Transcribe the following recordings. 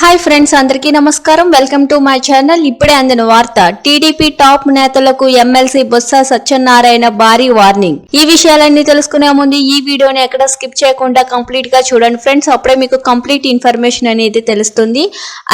Hi friends అందరికీ నమస్కారం. Welcome to my channel ఇప్పుడే అందిన వార్త టీడీపీ టాప్ నేతలకు ఎమ్మెల్సీ బొత్స సత్యనారాయణ భారీ వార్నింగ్. ఈ విషయాలన్నీ తెలుసుకునే ముందు ఈ వీడియోని ఎక్కడ స్కిప్ చేయకుండా కంప్లీట్గా చూడండి ఫ్రెండ్స్. అప్పుడే మీకు కంప్లీట్ ఇన్ఫర్మేషన్ అనేది తెలుస్తుంది.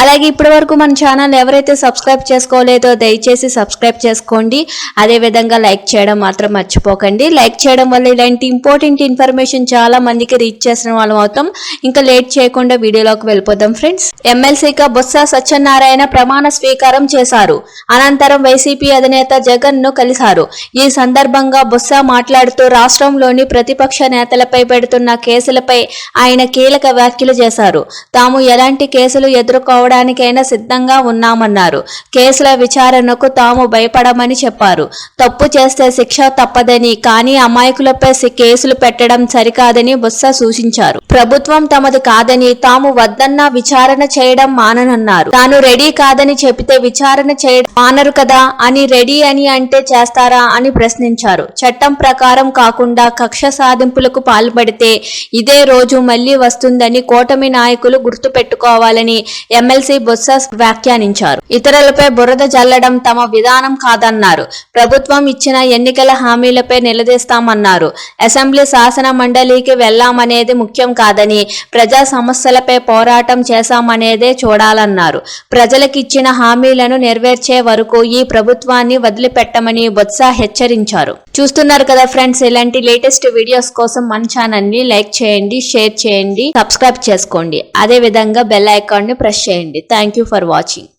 అలాగే ఇప్పటి వరకు మన ఛానల్ ఎవరైతే సబ్స్క్రైబ్ చేసుకోలేదో దయచేసి సబ్స్క్రైబ్ చేసుకోండి. అదే విధంగా లైక్ చేయడం మాత్రం మర్చిపోకండి. లైక్ చేయడం వల్ల ఇలాంటి ఇంపార్టెంట్ ఇన్ఫర్మేషన్ చాలా మందికి రీచ్ చేసిన వాళ్ళం అవుతాం. ఇంకా లేట్ చేయకుండా వీడియోలోకి వెళ్ళిపోదాం ఫ్రెండ్స్. ఎమ్మెల్సీగా బొత్స సత్యనారాయణ ప్రమాణ స్వీకారం చేశారు. అనంతరం వైసీపీ అధినేత జగన్ను కలిశారు. ఈ సందర్భంగా బొత్స మాట్లాడుతూ రాష్ట్రంలోని ప్రతిపక్ష నేతలపై పెడుతున్న కేసులపై ఆయన కీలక వ్యాఖ్యలు చేశారు. తాము ఎలాంటి కేసులు ఎదుర్కోవడానికైనా సిద్ధంగా ఉన్నామన్నారు. కేసుల విచారణకు తాము భయపడమని చెప్పారు. తప్పు చేస్తే శిక్ష తప్పదని కానీ అమాయకులపై కేసులు పెట్టడం సరికాదని బొత్స సూచించారు. ప్రభుత్వం తమది కాదని తాము వద్దన్న విచారణ చేయడం మాననన్నారు. తాను రెడీ కాదని చెబితే విచారణ చేయడం మానరు కదా? అని రెడీ అని అంటే చేస్తారా అని ప్రశ్నించారు. చట్టం ప్రకారం కాకుండా కక్ష సాధింపులకు పాల్పడితే ఇదే రోజు మళ్ళీ వస్తుందని కూటమి నాయకులు గుర్తుపెట్టుకోవాలని ఎమ్మెల్సీ బొత్స వ్యాఖ్యానించారు. ఇతరులపై బురద జల్లడం తమ విధానం కాదన్నారు. ప్రభుత్వం ఇచ్చిన ఎన్నికల హామీలపై నిలదీస్తామన్నారు. అసెంబ్లీ శాసన మండలికి వెళ్ళామనేది ముఖ్యం కాదని ప్రజా సమస్యలపై పోరాటం చేశామనేది చూడాలన్నారు. ప్రజలకిచ్చిన హామీలను నెరవేర్చే వరకు ఈ ప్రభుత్వాన్ని వదిలిపెట్టమని బొత్స హెచ్చరించారు. చూస్తున్నారు కదా ఫ్రెండ్స్ ఇలాంటి లేటెస్ట్ వీడియోస్ కోసం మన ఛానల్ని లైక్ చేయండి షేర్ చేయండి సబ్స్క్రైబ్ చేసుకోండి. అదే విధంగా బెల్ ఐకాన్ని ప్రెస్ చేయండి. Thank you for watching.